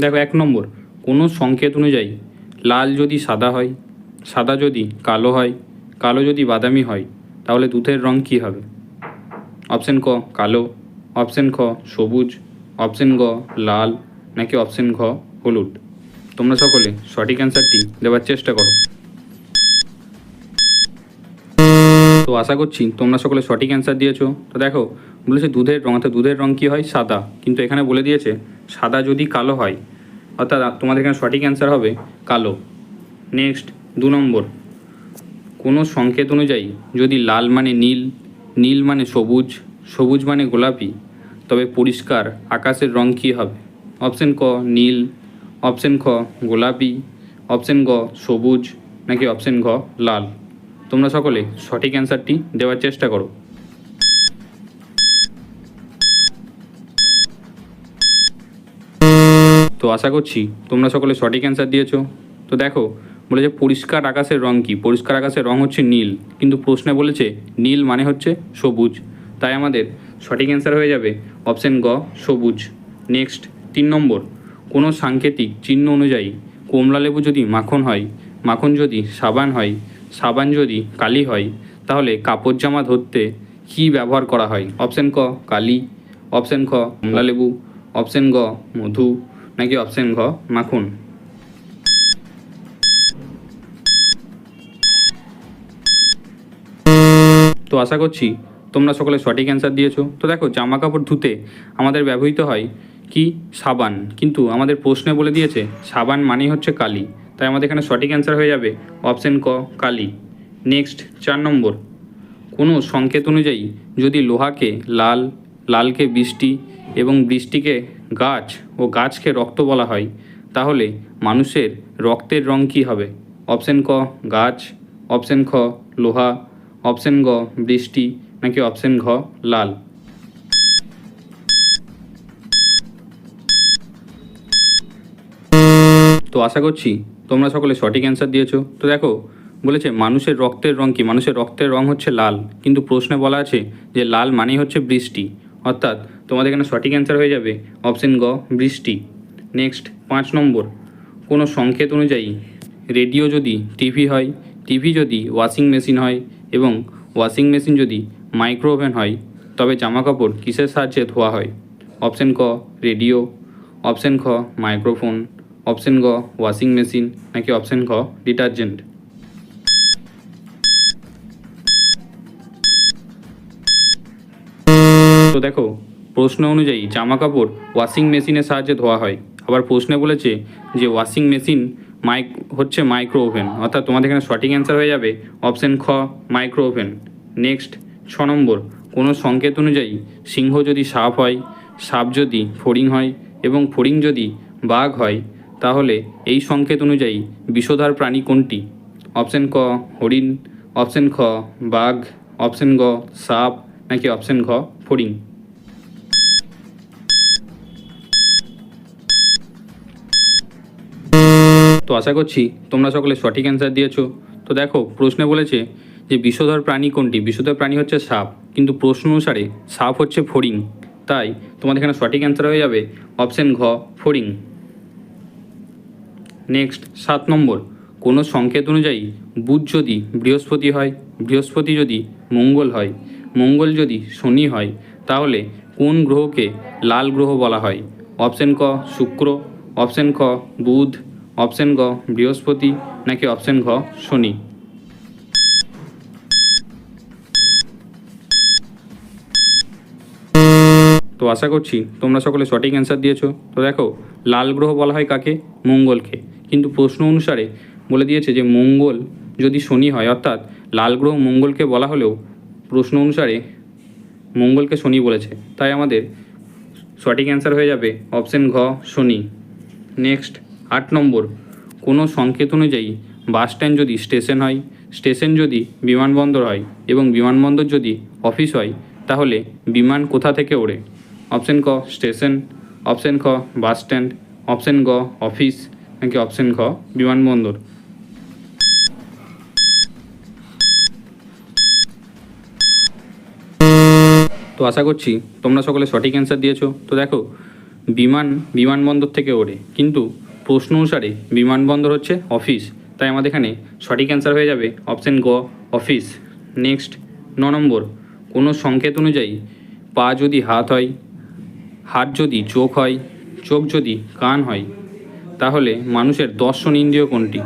দেখো, এক নম্বর, কোনো সংকেত অনুযায়ী লাল যদি সাদা হয়, সাদা যদি কালো হয়, কালো যদি বাদামি হয়, তাহলে দুধের রং কী হবে? অপশান ক, কালো, অপশন খ, সবুজ, অপশান গ, লাল, নাকি অপশান ঘ, হলুদ? তোমরা সকলে সঠিক অ্যান্সারটি দেওয়ার চেষ্টা করো। তো আশা করছি তোমরা সকলে সঠিক অ্যান্সার দিয়েছ। তো দেখো, বলেছে দুধের রং, অর্থাৎ দুধের রং কী হয়? সাদা। কিন্তু এখানে বলে দিয়েছে, সাদা যদি কালো হয়, অর্থাৎ তোমাদের এখানে সঠিক অ্যান্সার হবে কালো। নেক্সট দু নম্বর। কোনো সংকেত অনুযায়ী যদি লাল মানে নীল নীল মানে সবুজ সবুজ মানে গোলাপি, তবে পরিষ্কার আকাশের রং কী হবে? অপশন ক, নীল। অপশন খ, গোলাপি। অপশন গ, সবুজ। নাকি অপশন ঘ লাল? তোমরা সকলে সঠিক অ্যান্সারটি দেওয়ার চেষ্টা করো। তো আশা করছি তোমরা সকলে সঠিক অ্যান্সার দিয়েছ। তো দেখো, বলেছে পরিষ্কার আকাশের রং কি? পরিষ্কার আকাশের রং হচ্ছে নীল, কিন্তু প্রশ্নে বলেছে নীল মানে হচ্ছে সবুজ। তাই আমাদের সঠিক অ্যান্সার হয়ে যাবে অপশান গ, সবুজ। নেক্সট, তিন নম্বর, কোনো সাংকেতিক চিহ্ন অনুযায়ী কমলা লেবু যদি মাখন হয়, মাখন যদি সাবান হয় সাবান যদি কালি হয়, তাহলে কাপড় জামা ধরতে কী ব্যবহার করা হয়? অপশান ক, কালি। অপশান খ, কমলা লেবু। অপশন গ, মধু। নাকি অপশান ঘ, মাখন? তো আশা করছি তোমরা সকলে সঠিক অ্যান্সার দিয়েছ। তো দেখো, জামা কাপড় ধুতে আমাদের ব্যবহৃত হয় কি? সাবান। কিন্তু আমাদের প্রশ্নে বলে দিয়েছে, সাবান মানেই হচ্ছে কালি। তাই আমাদের এখানে সঠিক অ্যান্সার হয়ে যাবে অপশন ক, কালি। নেক্সট চার নম্বর। কোনো সংকেত অনুযায়ী যদি লোহাকে লাল, লালকে বৃষ্টি এবং বৃষ্টিকে গাছ ও গাছকে রক্ত বলা হয়, তাহলে মানুষের রক্তের রং কী হবে? অপশন ক, গাছ অপশন খ, লোহা অপশন গ, বৃষ্টি নাকি অপশান ঘ, লাল? তো আশা করছি তোমরা সকলে সঠিক অ্যান্সার দিয়েছ। তো দেখো, বলেছে, মানুষের রক্তের রং কি? মানুষের রক্তের রং হচ্ছে লাল। কিন্তু প্রশ্নে বলা আছে যে লাল মানেই হচ্ছে বৃষ্টি। অর্থাৎ তোমাদের এখানে সঠিক অ্যান্সার হয়ে যাবে অপশন গ, বৃষ্টি। নেক্সট পাঁচ নম্বর। কোনো সংকেত অনুযায়ী রেডিও যদি টিভি হয় টিভি যদি ওয়াশিং মেশিন হয় এবং ওয়াশিং মেশিন যদি মাইক্রো ওভেন হয়, তবে জামা কাপড় কিসের সাহায্যে ধোয়া হয়? অপশন ক রেডিও অপশন খ মাইক্রোফোন অপশন গ ওয়াশিং মেশিন নাকি অপশন খ ডিটারজেন্ট তো দেখো, প্রশ্ন অনুযায়ী জামা কাপড় ওয়াশিং মেশিনের সাহায্যে ধোয়া হয়। আবার প্রশ্নে বলেছে যে ওয়াশিং মেশিন মাইক হচ্ছে মাইক্রো ওভেন অর্থাৎ তোমাদের এখানে সঠিক অ্যান্সার হয়ে যাবে অপশন খ মাইক্রো ওভেন নেক্সট ছ নম্বর। কোনো সংকেত অনুযায়ী সিংহ যদি সাপ হয়, সাপ যদি ফড়িং হয় এবং ফড়িং যদি বাঘ হয় তাহলে এই সংকেত অনুযায়ী বিষধর প্রাণী কোনটি? অপশন ক, হরিণ, অপশন খ, বাঘ, অপশন গ, সাপ, নাকি অপশন ঘ, ফড়িং? তো আশা করছি তোমরা সকলে সঠিক অ্যান্সার দিয়েছ। তো দেখো, প্রশ্নে বলেছে যে বিষধর প্রাণী কোনটি? বিষধর প্রাণী হচ্ছে সাপ। কিন্তু প্রশ্ন অনুসারে সাপ হচ্ছে ফড়িং। তাই তোমাদের এখানে সঠিক অ্যান্সার হয়ে যাবে অপশন ঘ, ফড়িং। নেক্সট সাত নম্বর। কোনো সংকেত অনুযায়ী বুধ যদি বৃহস্পতি হয়, বৃহস্পতি যদি মঙ্গল হয়, মঙ্গল যদি শনি হয়, তাহলে কোন গ্রহকে লাল গ্রহ বলা হয়? অপশন ক, শুক্র, অপশন খ, বুধ, অপশন গ, বৃহস্পতি, নাকি অপশন ঘ, শনি? তো আশা করছি তোমরা সকলে সঠিক অ্যান্সার দিয়েছ। তো দেখো, লাল গ্রহ বলা হয় কাকে? মঙ্গলকে। কিন্তু প্রশ্ন অনুসারে বলে দিয়েছে যে মঙ্গল যদি শনি হয়, অর্থাৎ লাল গ্রহ মঙ্গলকে বলা হলেও প্রশ্ন অনুসারে মঙ্গলকে শনি বলেছে। তাই আমাদের সঠিক অ্যান্সার হয়ে যাবে অপশন ঘ, শনি। নেক্সট আট নম্বর। কোনো সংকেত অনুযায়ী বাস স্ট্যান্ড যদি স্টেশন হয় স্টেশন যদি বিমানবন্দর হয় এবং বিমানবন্দর যদি অফিস হয়, তাহলে বিমান কোথা থেকে ওড়ে? অপশন ক স্টেশন অপশন খ বাস স্ট্যান্ড অপশন গ অফিস নাকি অপশন খ বিমানবন্দর তো আশা করছি তোমরা সকলে সঠিক অ্যান্সার দিয়েছ। তো দেখো, বিমান বিমানবন্দর থেকে ওড়ে, কিন্তু প্রশ্ন অনুসারে বিমানবন্দর হচ্ছে অফিস তাই আমাদের এখানে সঠিক অ্যান্সার হয়ে যাবে অপশন গ অফিস নেক্সট ন নম্বর, কোনো সংকেত অনুযায়ী পা যদি হাত হয়, হাত যদি চোখ হয়, চোখ যদি কান হয় তাহলে মানুষের দর্শন ইন্দ্রিয় কোনটি?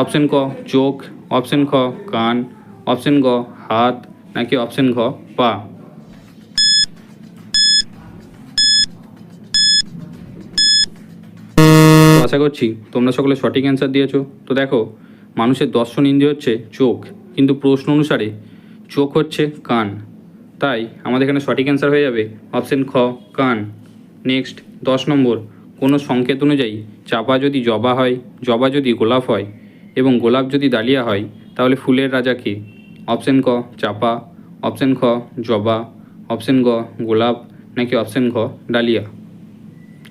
অপশন ক, চোখ, অপশন খ, কান, অপশন গ, হাত, নাকি অপশন ঘ, পা? আশা করছি তোমরা সকলে সঠিক অ্যান্সার দিয়েছ। তো দেখো, মানুষের দর্শন ইন্দ্রিয় হচ্ছে চোখ, কিন্তু প্রশ্ন অনুসারে চোখ হচ্ছে কান। তাই আমাদের এখানে সঠিক অ্যান্সার হয়ে যাবে অপশন খ, কান। নেক্সট দশ নম্বর। কোনো সংকেত অনুযায়ী চাপা যদি জবা হয়, জবা যদি গোলাপ হয় এবং গোলাপ যদি ডালিয়া হয়, তাহলে ফুলের রাজা কে? অপশন ক, চাপা। অপশন খ, জবা। অপশন গ, গোলাপ। নাকি অপশন ঘ, ডালিয়া?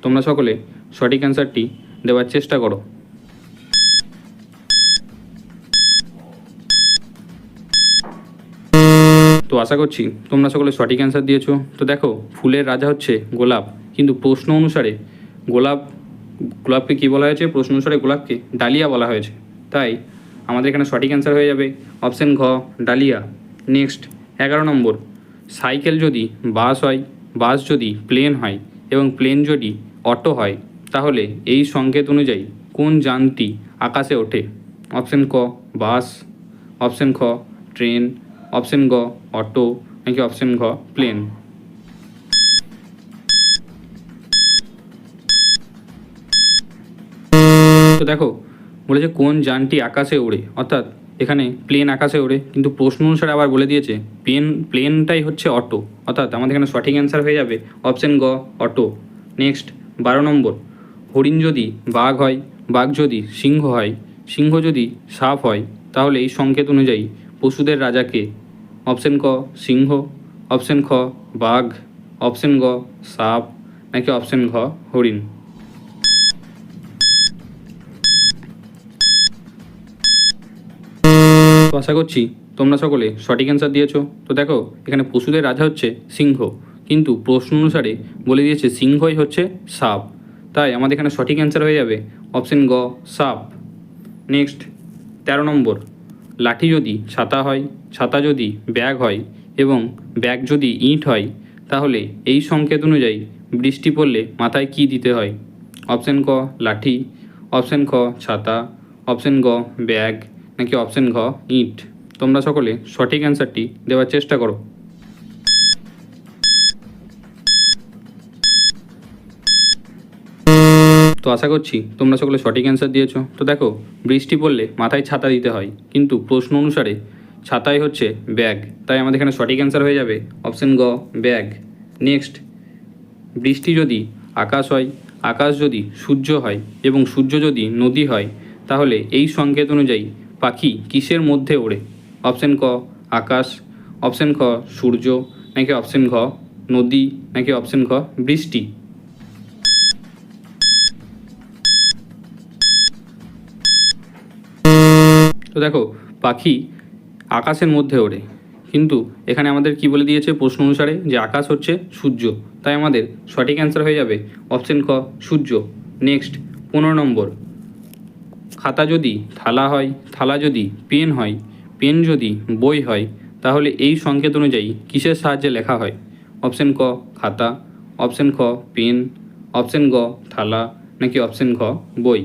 তোমরা সকলে সঠিক অ্যান্সারটি দেওয়ার চেষ্টা করো। তো আশা করছি তোমরা সকলে সঠিক অ্যান্সার দিয়েছ। তো দেখো, ফুলের রাজা হচ্ছে গোলাপ। কিন্তু প্রশ্ন অনুসারে গোলাপ, গোলাপকে কী বলা হয়েছে? প্রশ্ন অনুসারে গোলাপকে ডালিয়া বলা হয়েছে। তাই আমাদের এখানে সঠিক অ্যান্সার হয়ে যাবে অপশন ঘ, ডালিয়া। নেক্সট এগারো নম্বর। সাইকেল যদি বাস হয় বাস যদি প্লেন হয় এবং প্লেন যদি অটো হয়, তাহলে এই সংকেত অনুযায়ী কোন যানটি আকাশে ওঠে? অপশন ক বাস অপশন খ ট্রেন অপশন গ অটো নাকি অপশন ঘ প্লেন তো দেখো, বলেছে কোন যানটি আকাশে ওড়ে? অর্থাৎ এখানে প্লেন আকাশে ওড়ে, কিন্তু প্রশ্ন অনুসারে আবার বলে দিয়েছে প্লেন প্লেনটাই হচ্ছে অটো অর্থাৎ আমাদের এখানে সঠিক অ্যান্সার হয়ে যাবে অপশন গ অটো নেক্সট বারো নম্বর। হরিণ যদি বাঘ হয়, বাঘ যদি সিংহ হয়, সিংহ যদি সাপ হয়, তাহলে এই সংকেত অনুযায়ী পশুদের রাজাকে অপশন ক, সিংহ। অপশন খ, বাঘ। অপশন গ, সাপ। নাকি অপশন ঘ, হরিণ? আশা করছি তোমরা সকলে সঠিক অ্যান্সার দিয়েছ। তো দেখো, এখানে পশুদের রাজা হচ্ছে সিংহ। কিন্তু প্রশ্ন অনুসারে বলে দিয়েছে সিংহই হচ্ছে সাপ। তাই আমাদের এখানে সঠিক অ্যান্সার হয়ে যাবে অপশন গ, সাপ। নেক্সট তেরো নম্বর। লাঠি যদি ছাতা হয়, ছাতা যদি ব্যাগ হয় এবং ব্যাগ যদি ইঁট হয়, তাহলে এই সংকেত অনুযায়ী বৃষ্টি পড়লে মাথায় কি দিতে হয়? অপশন ক, লাঠি। অপশন খ ছাতা। অপশন গ, ব্যাগ। নাকি অপশন ঘ ইঁট তোমরা সকলে সঠিক অ্যান্সারটি দেওয়ার চেষ্টা করো। তো আশা করছি তোমরা সকলে সঠিক অ্যান্সার দিয়েছ। তো দেখো, বৃষ্টি পড়লে মাথায় ছাতা দিতে হয়, কিন্তু প্রশ্ন অনুসারে ছাতাই হচ্ছে ব্যাগ তাই আমাদের এখানে সঠিক অ্যান্সার হয়ে যাবে অপশন গ ব্যাগ নেক্সট বৃষ্টি যদি আকাশ হয়, আকাশ যদি সূর্য হয় এবং সূর্য যদি নদী হয়, তাহলে এই সংকেত অনুযায়ী পাখি কিসের মধ্যে ওড়ে? অপশন ক, আকাশ। অপশান খ, সূর্য। নাকি অপশান ঘ, নদী। নাকি অপশান ঘ, বৃষ্টি? তো দেখো, পাখি আকাশের মধ্যে ওড়ে। কিন্তু এখানে আমাদের কি বলে দিয়েছে? প্রশ্ন অনুসারে যে আকাশ হচ্ছে সূর্য। তাই আমাদের সঠিক অ্যান্সার হয়ে যাবে অপশন খ সূর্য। নেক্সট পনেরো নম্বর। খাতা যদি, থালা হয়, থালা যদি, পেন হয়, পেন যদি, বই হয়, তাহলে এই সংকেত অনুযায়ী কিসের সাহায্যে লেখা হয়? অপশন ক, খাতা, অপশন খ, পেন, অপশন গ, থালা, নাকি অপশন ঘ, বই?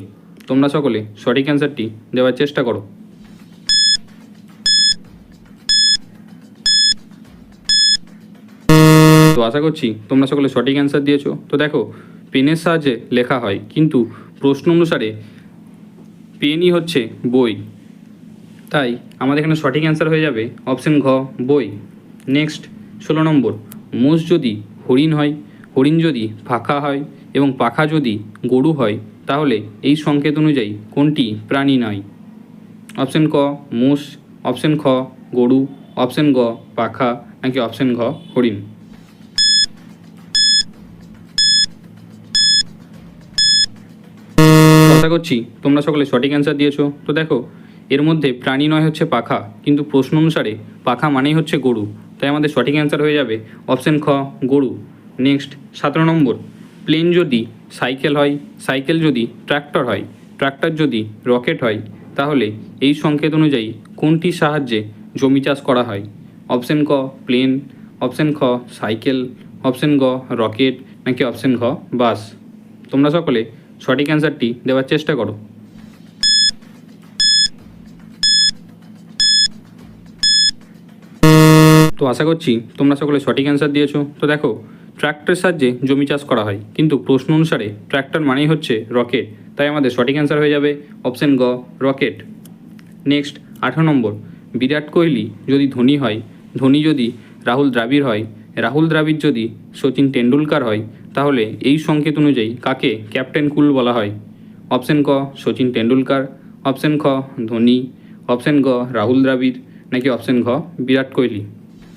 তোমরা সকলে সঠিক অ্যান্সারটি দেওয়ার চেষ্টা করো। তো আশা করছি তোমরা সকলে সঠিক অ্যান্সার দিয়েছ। তো দেখো, পেনের সাহায্যে লেখা হয়, কিন্তু প্রশ্ন অনুসারে পেনই হচ্ছে বই। তাই আমাদের এখানে সঠিক অ্যান্সার হয়ে যাবে অপশন ঘ, বই। নেক্সট ষোলো নম্বর। মোষ যদি হরিণ হয়, হরিণ যদি পাখা হয় এবং পাখা যদি গরু হয়, তাহলে এই সংকেত অনুযায়ী কোনটি প্রাণী নয়? অপশন ক, মোষ। অপশন খ, গরু। অপশন গ, পাখা। নাকি অপশন ঘ, হরিণ? আশা করছি, তোমরা সকলে সঠিক অ্যান্সার দিয়েছ। তো দেখো, এর মধ্যে প্রাণী নয় হচ্ছে পাখা, কিন্তু প্রশ্ন অনুসারে পাখা মানেই হচ্ছে গরু। তাই আমাদের সঠিক অ্যান্সার হয়ে যাবে অপশন খ, গরু। নেক্সট সতেরো নম্বর। প্লেন যদি সাইকেল হয় সাইকেল যদি ট্র্যাক্টর হয় ট্র্যাক্টর যদি রকেট হয়, তাহলে এই সংকেত অনুযায়ী কোনটির সাহায্যে জমি চাষ করা হয়? অপশন ক প্লেন অপশন খ সাইকেল অপশন গ রকেট নাকি অপশন ঘ বাস তোমরা সকলে সঠিক অ্যান্সারটি দেওয়ার চেষ্টা করো। তো আশা করছি তোমরা সকলে সঠিক অ্যান্সার দিয়েছ। তো দেখো ট্র্যাক্টরের সাহায্যে জমি চাষ করা হয়, কিন্তু প্রশ্ন অনুসারে ট্র্যাক্টর মানেই হচ্ছে রকেট। তাই আমাদের সঠিক অ্যান্সার হয়ে যাবে অপশন গ, রকেট। নেক্সট, আঠারো নম্বর, বিরাট কোহলি যদি ধোনি হয়, ধোনি যদি রাহুল দ্রাবিড় হয়, রাহুল দ্রাবিড় যদি সচিন টেন্ডুলকার হয় তাহলে এই সংকেত অনুযায়ী কাকে ক্যাপ্টেন কুল বলা হয়? অপশন ক, সচিন টেন্ডুলকার অপশন খ, ধোনি, অপশন গ, রাহুল দ্রাবিড়, নাকি অপশন ঘ, বিরাট কোহলি?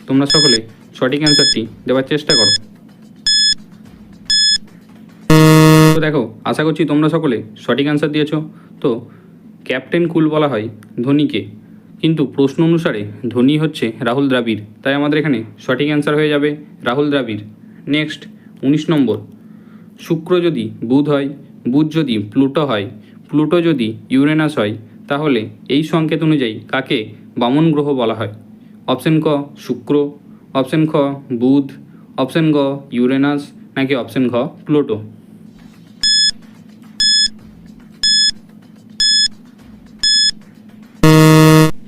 তোমরা সকলে সঠিক অ্যান্সারটি দেওয়ার চেষ্টা করো। তো দেখো, আশা করছি তোমরা সকলে সঠিক অ্যান্সার দিয়েছ। তো ক্যাপ্টেন কুল বলা হয় ধোনিকে। কিন্তু প্রশ্ন অনুসারে ধোনি হচ্ছে রাহুল দ্রাবিড়, তাই আমাদের এখানে সঠিক অ্যান্সার হয়ে যাবে রাহুল দ্রাবিড়। নেক্সট উনিশ নম্বর। শুক্র যদি বুধ হয়, বুধ যদি প্লুটো হয়, প্লুটো যদি ইউরেনাস হয়, তাহলে এই সংকেত অনুযায়ী কাকে বামন গ্রহ বলা হয়? অপশন ক, শুক্র, অপশন খ, বুধ, অপশন গ, ইউরেনাস, নাকি অপশন ঘ, প্লুটো?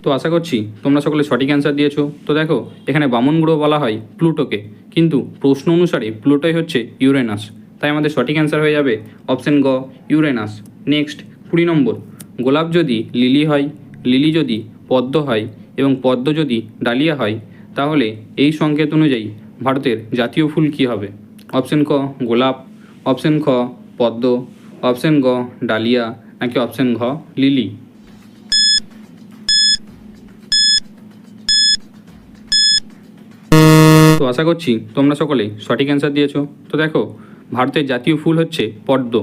তো আশা করছি তোমরা সকলে সঠিক অ্যান্সার দিয়েছ। তো দেখো, এখানে বামন গ্রহ বলা হয় প্লুটোকে। কিন্তু প্রশ্ন অনুসারে প্লুটোই হচ্ছে ইউরেনাস। তাই আমাদের সঠিক অ্যান্সার হয়ে যাবে অপশন গ, ইউরেনাস। নেক্সট কুড়ি নম্বর। গোলাপ যদি লিলি হয়, লিলি যদি পদ্ম হয় এবং পদ্ম যদি ডালিয়া হয়, তাহলে এই সংকেত অনুযায়ী ভারতের জাতীয় ফুল কী হবে? অপশন ক, গোলাপ। অপশন খ, পদ্ম। অপশন গ, ডালিয়া। নাকি অপশন ঘ, লিলি? তো আশা করছি তোমরা সকলে সঠিক অ্যান্সার দিয়েছ। তো দেখো, ভারতের জাতীয় ফুল হচ্ছে পদ্ম।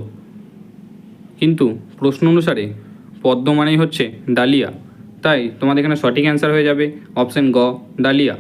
কিন্তু প্রশ্ন অনুসারে পদ্ম মানেই হচ্ছে ডালিয়া। তাই তোমাদের এখানে সঠিক অ্যান্সার হয়ে যাবে অপশান গ, ডালিয়া।